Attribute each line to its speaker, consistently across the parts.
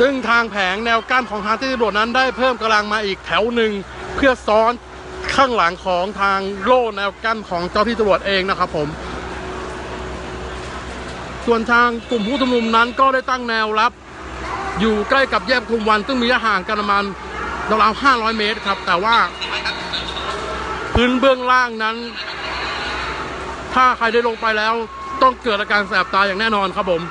Speaker 1: ซึ่งทางแผงแนวกั้นของทางที่ตำรวจนั้นได้เพิ่มกำลังมาอีกแถวหนึ่งเพื่อซ้อนข้างหลังของทางโล่แนวกั้นของเจ้าที่ตำรวจเองนะครับผมส่วนทางกลุ่มผู้ชุมนุมนั้นก็ได้ตั้งแนวรับ อยู่ใกล้กับแยกทุมวัน ซึ่งมีระยะห่างกันประมาณราวๆ500 เมตรครับ แต่ว่า พื้นเบื้องล่างนั้น ถ้าใครได้ลงไปแล้วต้องเกิดอาการแสบตาอย่างแน่นอนครับผม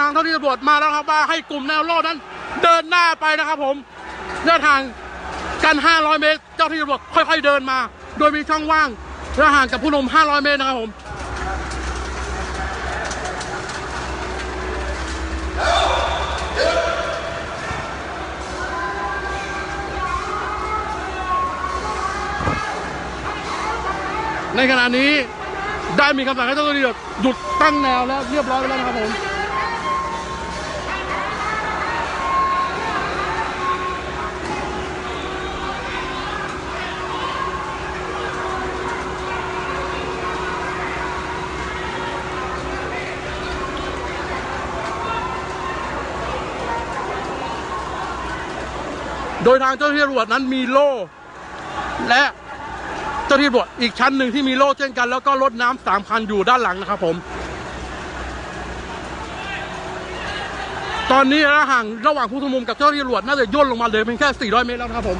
Speaker 1: ทางเท่าที่ตำรวจมาแล้วครับว่าให้กลุ่มแนวโล่นั้น เดินหน้าไปนะครับ ผมเดินทางกัน 500 เมตร เจ้าที่ตำรวจค่อย ๆ เดินมา โดยมีช่องว่างระห่างกับผู้นม 500 เมตรนะครับผมในขณะนี้ได้มีคำสั่งให้เจ้าหน้าที่หยุดตั้งแนวแล้วเรียบร้อยแล้วนะครับผม โดยทางเจ้าหน้าที่ตำรวจนั้นมีโล่ และเจ้าหน้าที่ตำรวจอีกชั้นหนึ่งที่มีโล่เช่นกัน แล้วก็รถน้ำสามคันอยู่ด้านหลังนะครับผม ตอนนี้ระห่างระหว่างผู้ชุมนุมกับเจ้าหน้าที่ตำรวจน่าจะย่นลงมาเหลยเพียงแค่ 400 เมตรแล้วนะครับผม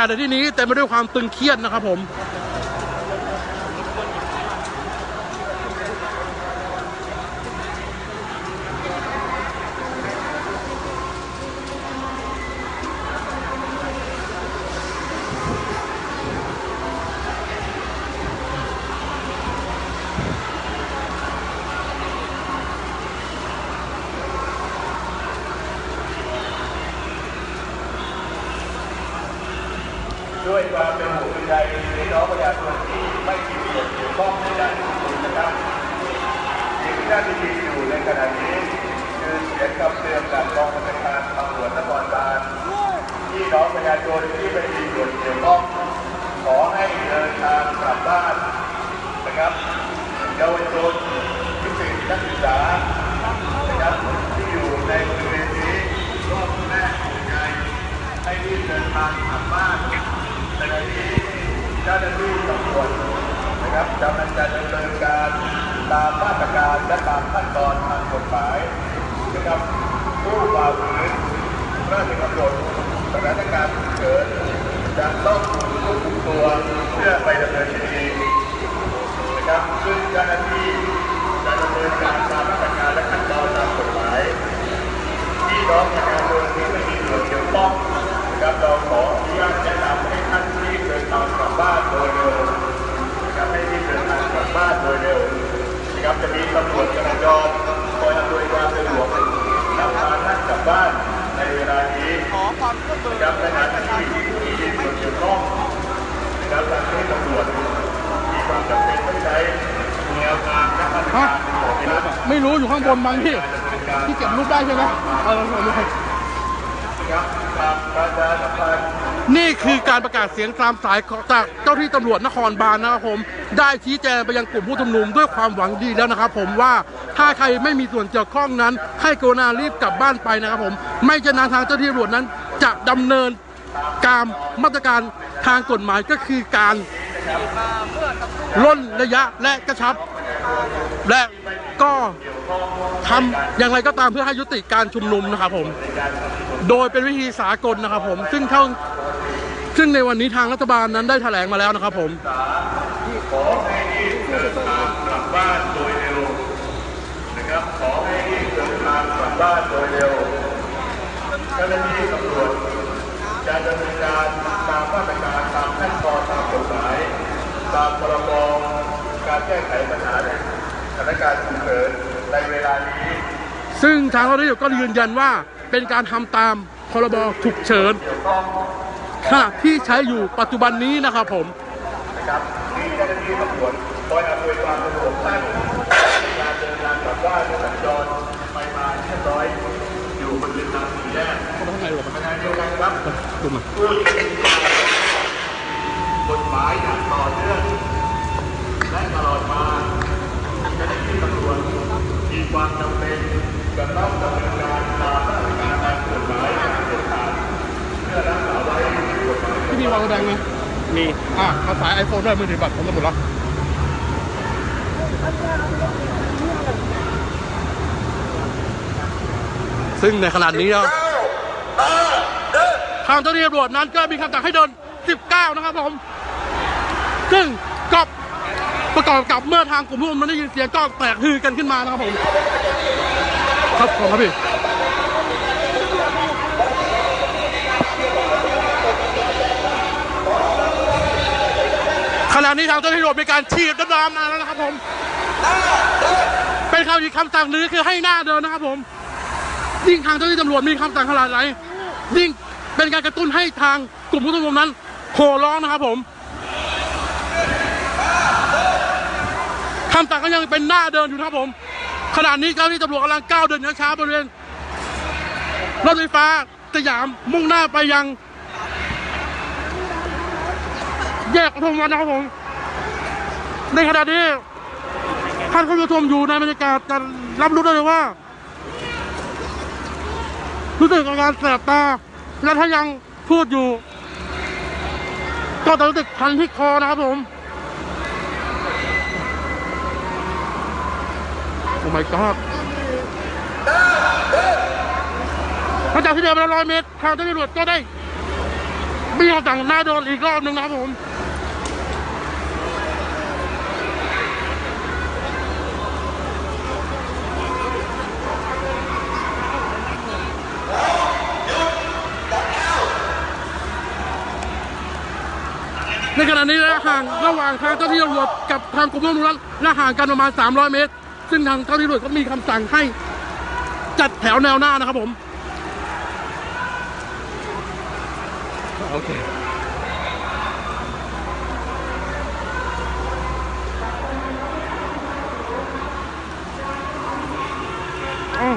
Speaker 1: าศในที่นี้เต็มไปด้วยความตึงเครียดนะครับผม
Speaker 2: ด้วยความเป็นห่วงเป็นใยพี่น้องประชาชนที่ไม่มีส่วนเกี่ยวข้องในการชุมนุมนะครับสิ่งที่ได้ที่มีอยู่ในขณะนี้คือเสียงคำเตือนจากกองบัญชาการตำรวจนครบาลที่น้องประชาชนที่ไม่มีส่วนเกี่ยวข้องขอให้เดินทางกลับบ้านนะครับเยาวชนนิสิตนักศึกษานะครับที่อยู่ในบริเวณนี้ก็แม่ห่วงใย ให้รีบเดินทางกลับบ้านในวันนี้เจ้าหน้าที่ตำรวจนะครับ กำลังจะดำเนินการตามมาตรการและตามขั้นตอนทางกฎหมายนะครับผู้ฝ่าฝืนราชกำหนดสถานการณ์ฉุกเฉินจะต้องถูกควบคุมตัวเพื่อไปดำเนินคดีนะครับซึ่งเจ้าหน้าที่จะดำเนินการตามมาตรการและขั้นตอนตามกฎหมายพี่น้องประชาชนที่ไม่มีส่วนเกี่ยวข้องนะครับเราขออนุญาตแนะนำให้ท่านรีบเดินทางกลับบ้านโดยเร็วนะครับให้รีบ เดินทากบ้านโดยเร็วนะครับจะมีตำรวจจราจรคอยอำนวยความสะดวกนำพาท่านกลับบ้านในเวลานี้
Speaker 3: ขอความร่วมมือ
Speaker 2: นะครับในฐานะที่มีส่วนเกี่ยวข้องนะครับทางที่ตำรวจมีความจำเป็นต้องใช้แนวทางและมาตรการในของรัฐ
Speaker 1: ไม่รู้อยู่ข้างบนบางที่ที่เก็บรูปได้ใช่ไหมเออเออรู้
Speaker 2: นะครับตามประชาสัมพันธ์
Speaker 1: นี่คือการประกาศเสียงตามสายจากเจ้าที่ตำรวจนครบาลนะครับผม ได้ชี้แจงไปยังกลุ่มผู้ชุมนุมด้วยความหวังดีแล้วนะครับ ผมว่าถ้าใครไม่มีส่วนเกี่ยวข้องนั้น ให้กรุณารีบกลับบ้านไปนะครับผม ไม่เช่นนั้นทางเจ้าที่ตำรวจนั้น จะดำเนินการมาตรการทางกฎหมายก็คือการล่นระยะและกระชับ และก็ทำอย่างไรก็ตามเพื่อให้ยุติการชุมนุมนะครับผม โดยเป็นวิธีสากลนะครับผม ซึ่งเท่า ซึ่งในวันนี้ทางรัฐบาลนั้นได้แถลงมาแล้วนะครับผม
Speaker 2: ขอให้รีบเดินทางกลับบ้านโดยเร็วนะครับขอให้รีบเดินทางกลับบ้านโดยเร็วเจ้าหน้าที่ตำรวจจะดำเนินการตามมาตรการตามขั้นตอนตามกฎหมายตามพรบการแก้ไขปัญหาในสถานการณ์ฉุกเฉินในเวลานี้
Speaker 1: ซึ่งทางเราได้ก็ยืนยันว่าเป็นการทำตามพรบฉุกเฉิน
Speaker 2: ข้อง
Speaker 1: ขณะที่ใช้อยู่ปัจจุบันนี้นะครับผม
Speaker 2: นะครับที่เจ้าหน้าที่ตำรวจคอยอำนวยความสะดวกท่านในการเดินทางกลับบ้านสัญจรไปมาเรียบร้อยอยู่บนเรือทางสีแยก
Speaker 1: เข้าไงในดีกว่า
Speaker 2: ขณะเดียวกันครับ
Speaker 1: ดูมา
Speaker 2: เพื่อที่จะกฎหมายอย่างต่อเนื่องและตลอดมาเจ้าหน้าที่ตำรวจมีความจำเป็นจะต้องดำเนินการตามมาตรการตามกฎหมายอย่างเด็ดขาดเพื่อรักษาไว้ มาย
Speaker 1: ที่มีวางแดงไหมมีอะมาสายไอโฟนด้วยมือถือบัตรผมจะหมดแล้วซึ่งในขนาดนี้แล้วทางเจ้าหน้าที่ตำรวจนั้นก็มีคำสั่งให้เดิน 19 นะครับผม ซึ่งก็ประกอบกับเมื่อทางกลุ่มผู้ชุมนุมนั้นได้ยินเสียงก็แตกฮือกันขึ้นมานะครับผม ครับขอบคุณครับพี่ ณะนี้ทางเจ้าหน้าที่ตำรวจมีการฉีดน้ำน้ำมาแล้วนะครับผมเป็นคำอีกคำสั่งหรือคือให้หน้าเดินนะครับผม ยิ่งทางเจ้าหน้าที่ตำรวจมีคำสั่งขนาดไหนยิ่งเป็นการกระตุ้นให้ทางกลุ่มผู้ชุมนุมนั้นโห่ร้องนะครับผมคำสั่งก็ยังเป็นหน้าเดินอยู่นะครับผม ขณะนี้เจ้าหน้าที่ตำรวจกำลังก้าวเดินช้าๆบริเวณรถไฟฟ้าสยามมุ่งหน้าไปยัง แยกปทุมวันนะครับผมในขณะนี้ท่านผู้ชมอยู่ในบรรยากาศจะรับรู้ได้เลยว่า รู้สึกอาการแสบตา และถ้ายังพูดอยู่ ก็จะรู้สึกคันที่คอนะครับผมโอ้ my god หลังจากที่เดินมาร้อยเมตรทางเจ้าหน้าที่ตำรวจก็ได้มีคำสั่งหน้าโดนอีกรอบหนึ่งนะครับผม ในขณะนี้ระยะห่างระหว่างทางเจ้าที่ตำรวจกับทางกรมราชทัณฑ์ระห่างกันประมาณ 300 เมตร ซึ่งทางเจ้าหน้าที่ตำรวจก็มีคำสั่งให้จัดแถวแนวหน้านะครับผม โอเค อ้าว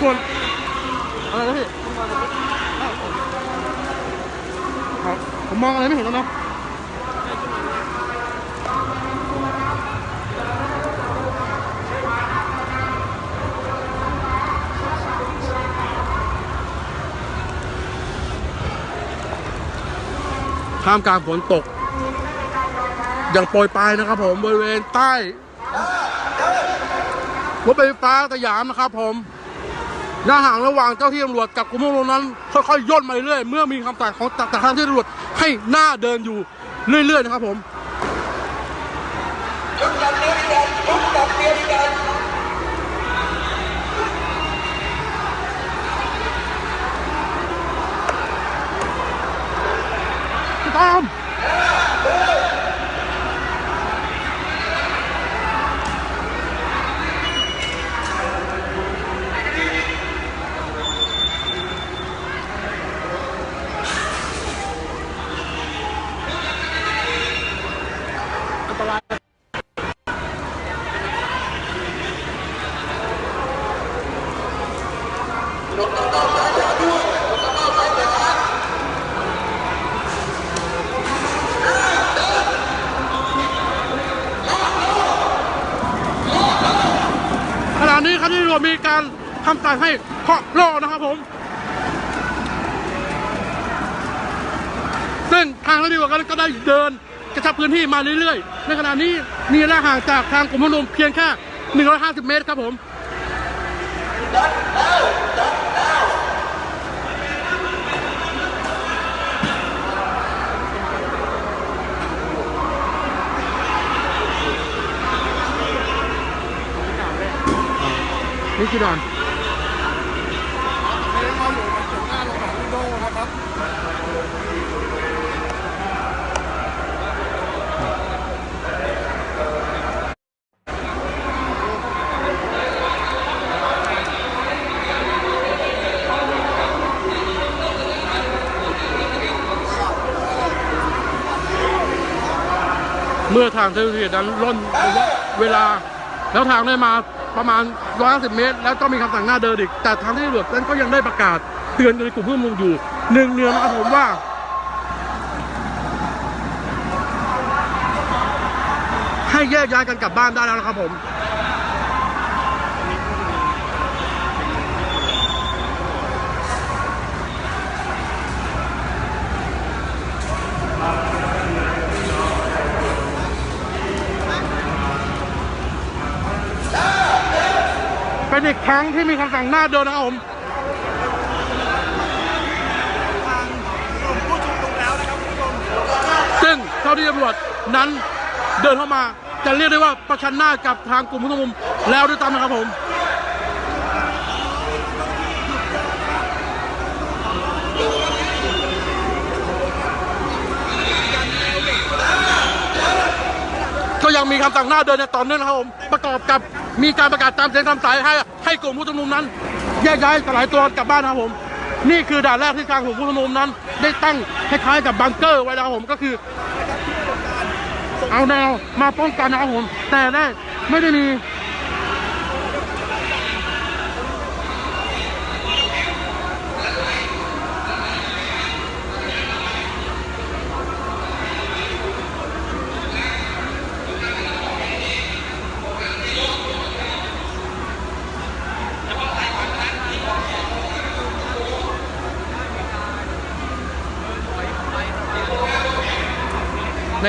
Speaker 1: ส่วนอะไรนะพี่ครับผมมองอะ ไม่เห็นแล้วนะท่ามกลางฝนตก อย่างโปรยปลายนะครับผมบริเวณใต้รถไฟฟ้าสยามนะครับผมหน้าห่างระหว่างเจ้าที่ตำรวจกับกลุ่มผู้ชุมนุมนั้นค่อยๆย่นมาเรื่อยเมื่อมีคำสั่งของจากทางที่ตำรวจ ให้หน้าเดินอยู่เรื่อย ๆ นะครับผมตาม ขณะนี้ครับที่ตำรวจมีการคำสั่งให้เคาะโล่นะครับผม ซึ่งทางรถดีกว่ากันก็ได้เดินกระชับพื้นที่มาเรื่อยๆ ในขณะนี้มีระยะห่างจากทางกลุ่มผู้ชุมนุมเพียงแค่ 150 เมตรครับผม นี่กี่ด่านเมื่อทางเทศกิจนั้นล่นระยะเวลา แล้วทางได้มา ประมาณ 150 เมตร แล้วก็มีคำสั่งหน้าเดินอีก แต่ทางที่ตำรวจนั้นก็ยังได้ประกาศเตือนในกลุ่มผู้ชุมนุมอยู่หนึ่งเนือนนะครับผมว่าให้แยกย้ายกันกลับบ้านได้แล้วนะครับผม ครั้งที่มีคำสั่งหน้าเดินนะครับผมซึ่งเท่าที่ตำรวจนั้นเดินเข้ามาจะเรียกได้ว่าประชันหน้ากับทางกลุ่มผู้ชุมนุมแล้วด้วยตามนะครับผม ก็ยังมีคำสั่งหน้าเดินในต่อเนื่องนะครับผมประกอบกับมีการประกาศตามเสียงตามสายให้ให้กลุ่มผู้ชุมนุมนั้นแยกย้ายสลายตัวกลับบ้านนะครับผม นี่คือด่านแรกที่ทางกลุ่มผู้ชุมนุมนั้น ได้ตั้งคล้ายๆกับบังเกอร์ไว้นะครับผมก็คือ เอาแนวมาป้องกันนะครับผม แต่ได้ไม่ได้มี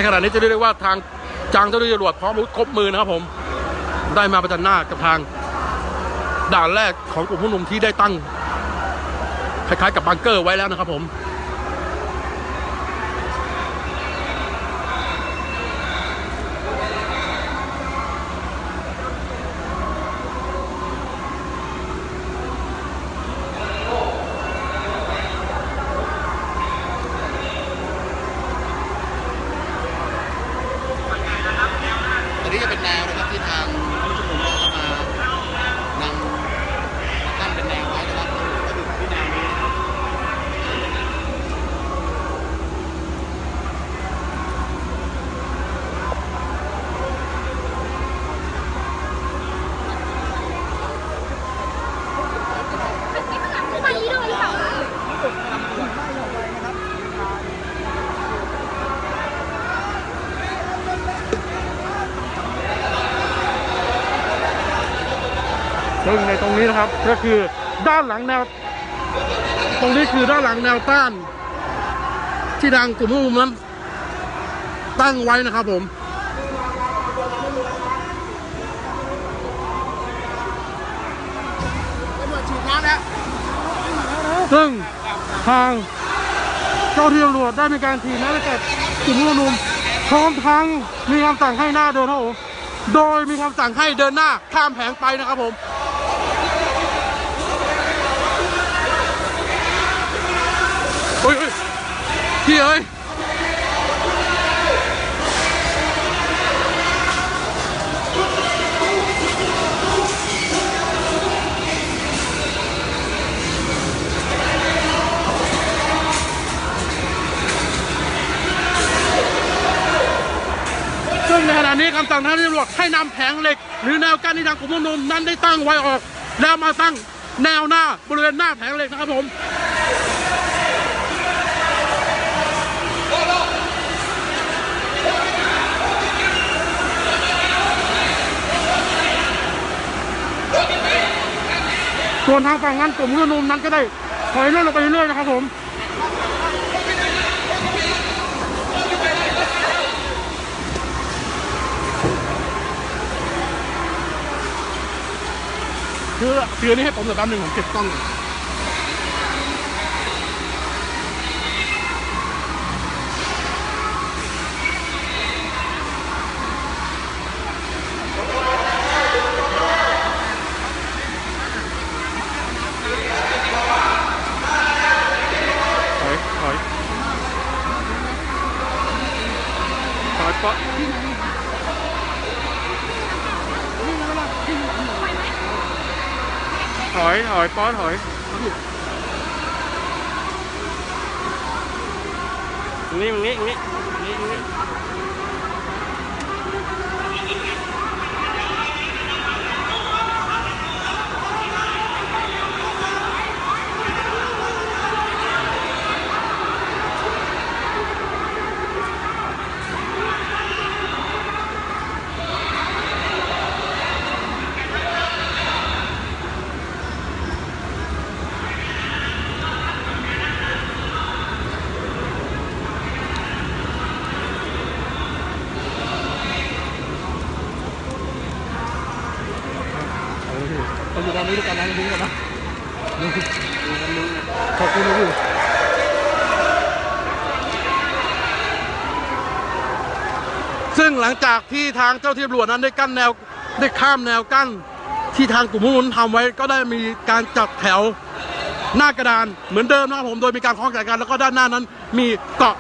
Speaker 1: ขณะนี้จะเรียกได้ว่าทางจางเจ้าหน้าที่ตำรวจพร้อมอาวุธครบมือนะครับผม ได้มาประจันหน้ากับทาง ด่านแรกของกลุ่มผู้ชุมนุมที่ได้ตั้งคล้ายๆกับบังเกอร์ไว้แล้วนะครับผม
Speaker 3: อันนี้จะเป็นแนวนะครับที่ทางผู้ชุมนุมเขามานำมาตั้งเป็นแนวไว้นะครับก็คือที่แนวนี้
Speaker 4: ไปเลยหรือเปล่า
Speaker 1: ซึ่งในตรงนี้นะครับ ก็คือด้านหลังแนว ตรงนี้คือด้านหลังแนวต้าน ที่ทางกลุ่มผู้ชุมนุมนั้น ตั้งไว้นะครับผมซึ่งทางเจ้าที่ตำรวจได้มีการทีน้ำให้กับกลุ่มผู้ชุมนุมพร้อมทั้งมีคำสั่งให้หน้าเดินครับผมโดยมีคำสั่งให้เดินหน้าข้ามแผงไปนะครับผม เอ้ยซึ่งในขณะนี้คำสั่งทางตำรวจให้นำแผงเหล็ก หรือแนวกั้นที่ทางกลุ่มผู้ชุมนุมนั้นได้ตั้งไว้ออก แล้วมาตั้งแนวหน้าบริเวณหน้าแผงเหล็กนะครับผม ส่วนทางฝั่งนั้นกลุ่มผู้ชุมนุมนั้นก็ได้ถอยร่นลงไปเรื่อยๆนะครับผมคือคือนี่ให้ผมเดี๋ยวแป๊บนึงผมเก็บกล้อง กาะ
Speaker 5: ห่อยหอยป้อนหอยนี่มึงนี่มึงนี่นี่นี่
Speaker 1: เราอยู่ตอนนี้กันนะทิ้งกันนะขอบคุณนะพี่ซึ่งหลังจากที่ทางเจ้าที่ตำรวจนั้นได้กั้นแนวได้ข้ามแนวกั้นที่ทางกลุ่มผู้ชุมนุมทำไว้ก็ได้มีการจัดแถวหน้ากระดานเหมือนเดิมนะครับผมโดยมีการคล้องใจกันแล้วก็ด้านหน้านั้น มีเกาะ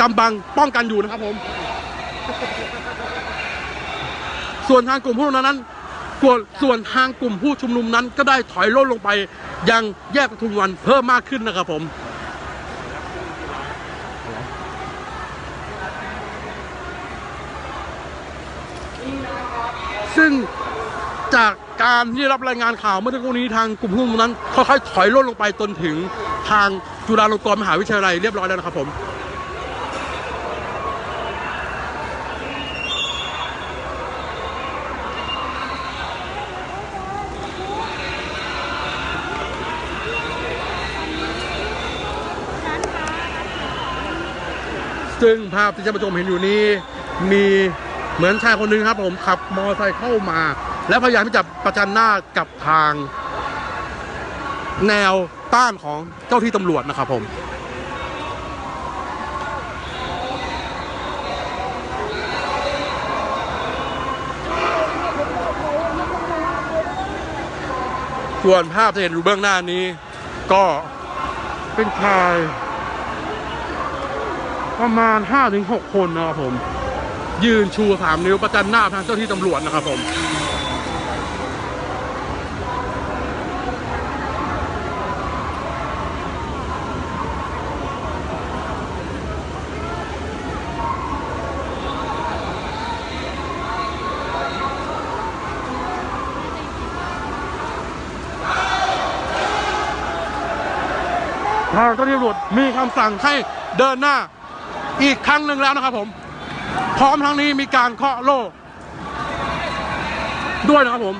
Speaker 1: กำบังป้องกันอยู่นะครับผม ส่วนทางกลุ่มผู้ชุมนุมนั้น ส่วนส่วนทางกลุ่มผู้ชุมนุมนั้นก็ได้ถอยร่นลงไป ยังแยกปทุมวันเพิ่มมากขึ้นนะครับผมซึ่งจากการที่รับรายงานข่าวเมื่อสักครู่นี้ทางกลุ่มผู้ชุมนุมนั้นค่อยๆถอยร่นลงไปจนถึงทางจุฬาลงกรณ์มหาวิทยาลัยเรียบร้อยแล้วนะครับผม ซึ่งภาพที่ท่านผู้ชมเห็นอยู่นี้มีเหมือนชายคนหนึ่งครับผมขับมอเตอร์ไซค์เข้ามา และพยายามที่จะประจันหน้ากับทาง แนวต้านของเจ้าที่ตำรวจนะครับผมส่วนภาพที่เห็นอยู่เบื้องหน้านี้ ก็เป็นชาย ประมาณ 5-6 คนนะครับผม ยืนชู 3 นิ้วประจันหน้าทางเจ้าที่ตำรวจนะครับผมทางเจ้าหน้าที่ตำรวจมีคำสั่งให้เดินหน้า อีกครั้งหนึ่งแล้วนะครับผม พร้อมทั้งนี้มีการเคาะโล่ด้วยนะครับผม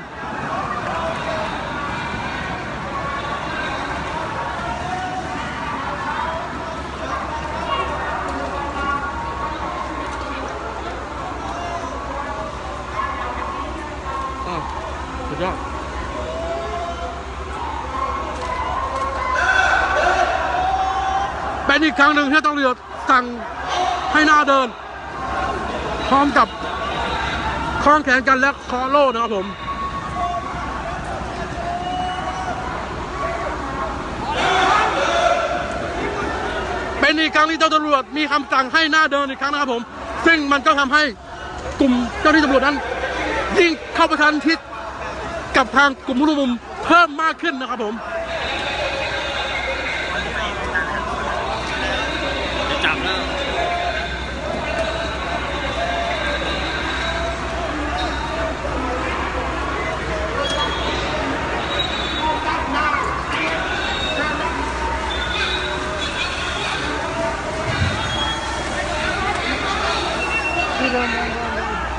Speaker 1: สุดยอดเป็นอีกครั้งหนึ่งที่ต้องเรือสั่ง ให้หน้าเดิน พร้อมกับคล้องแขนกันและคอโล่นะครับผมเป็นอีกครั้งที่เจ้าตำรวจมีคำสั่งให้หน้าเดินอีกครั้งนะครับผม ซึ่งมันก็ทำให้กลุ่มเจ้าหน้าที่ตำรวจนั้นยิ่งเข้าไปทันทิศกับทางกลุ่มผู้ชุมนุมเพิ่มมากขึ้นนะครับผม
Speaker 5: จะจับแล้ว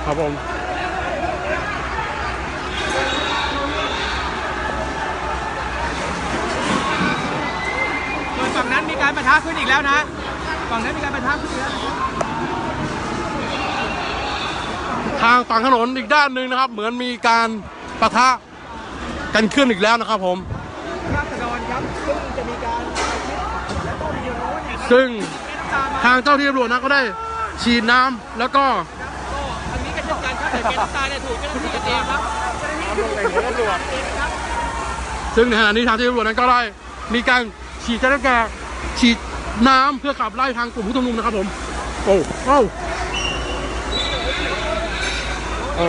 Speaker 1: ครับผม
Speaker 6: ส่วนฝั่งนั้นมีการประทะขึ้นอีกแล้วนะ ฝั่งนั้นมีการประทะขึ้นอีกแล้ว
Speaker 1: ทางฝั่งถนนอีกด้านหนึ่งนะครับ เหมือนมีการปะทะกันขึ้นอีกแล้วนะครับผม
Speaker 6: ราษฎรครับซึ่งจะมีการแล้วก็มีโน้นเนี่ย
Speaker 1: ซึ่ง
Speaker 6: ตามมา
Speaker 1: ทางเจ้าที่ตำรวจนะก็ได้ ฉีดน้ำแล้วก็
Speaker 6: ทางนี้ก็เช่นกันครับแต่เป็นน้ำตาเนี่ยถูกเจ้าหน้าที่กันเองครับ
Speaker 1: ซึ่งในขณะนี้ทางเจ้าที่ตำรวจนั้นก็ได้มีการฉีดเจ้าหน้าที่ฉีดน้ำเพื่อขับไล่ทางกลุ่มผู้ชุมนุมนะครับผม โอ้โอ้โอ้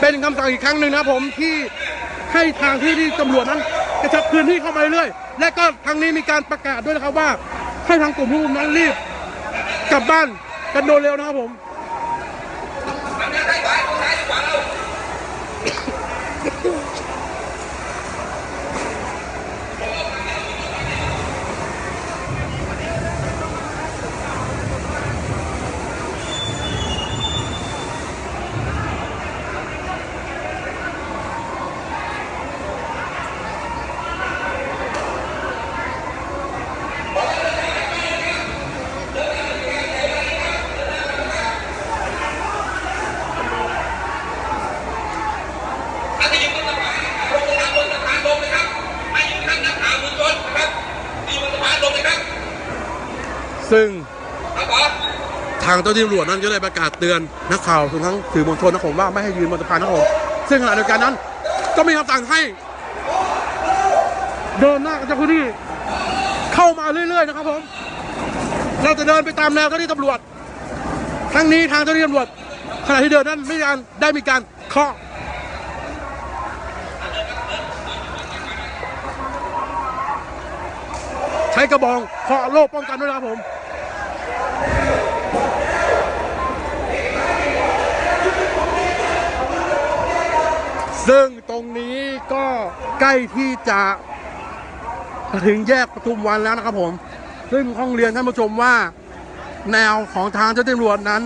Speaker 1: เป็นคำสั่งอีกค รั้งหนึ่งนะผมที่ให้ทางที่ที่ตำรวจนั้นกระชับพื้นที่เข้ามาเรื่อยและก็ทางนี้มีการประกาศด้วยนะครับว่าให้ทางกลุ่มผู้ชุมนุมนั้นรีบกลับบ้านกันโดยเร็วนะครับผม
Speaker 7: ถ้าจะยืนบนสะพานลงมาบนสะพานลงนะครับไม่ยืนข้างนักข่าวมือชนนะครับยืนบนสะพานลงนะครับ
Speaker 1: ซึ่งทางเจ้าหน้าที่ตำรวจนั้นก็ได้ประกาศเตือนนักข่าวรวมทั้งสื่อมวลชนนะครับผมว่าไม่ให้ยืนบนสะพานนะครับผมซึ่งขณะเดียวกันนั้น ก็มีคำสั่งให้ เดินหน้าเจ้าหน้าที่เข้ามาเรื่อยๆนะครับผมเราจะเดินไปตามแนวเจ้าหน้าที่ตำรวจทั้งนี้ทางเจ้าหน้าที่ตำรวจขณะที่เดินนั้นไม่การได้มีการเคาะใช้กระบองเคาะโล่ป้องกันด้วยนะครับผม ซึ่งตรงนี้ก็ใกล้ที่จะถึงแยกปทุมวันแล้วนะครับผม ซึ่งข้องเรียนท่านผู้ชมว่า แนวของทางเจ้าหน้าที่ตำรวจนั้น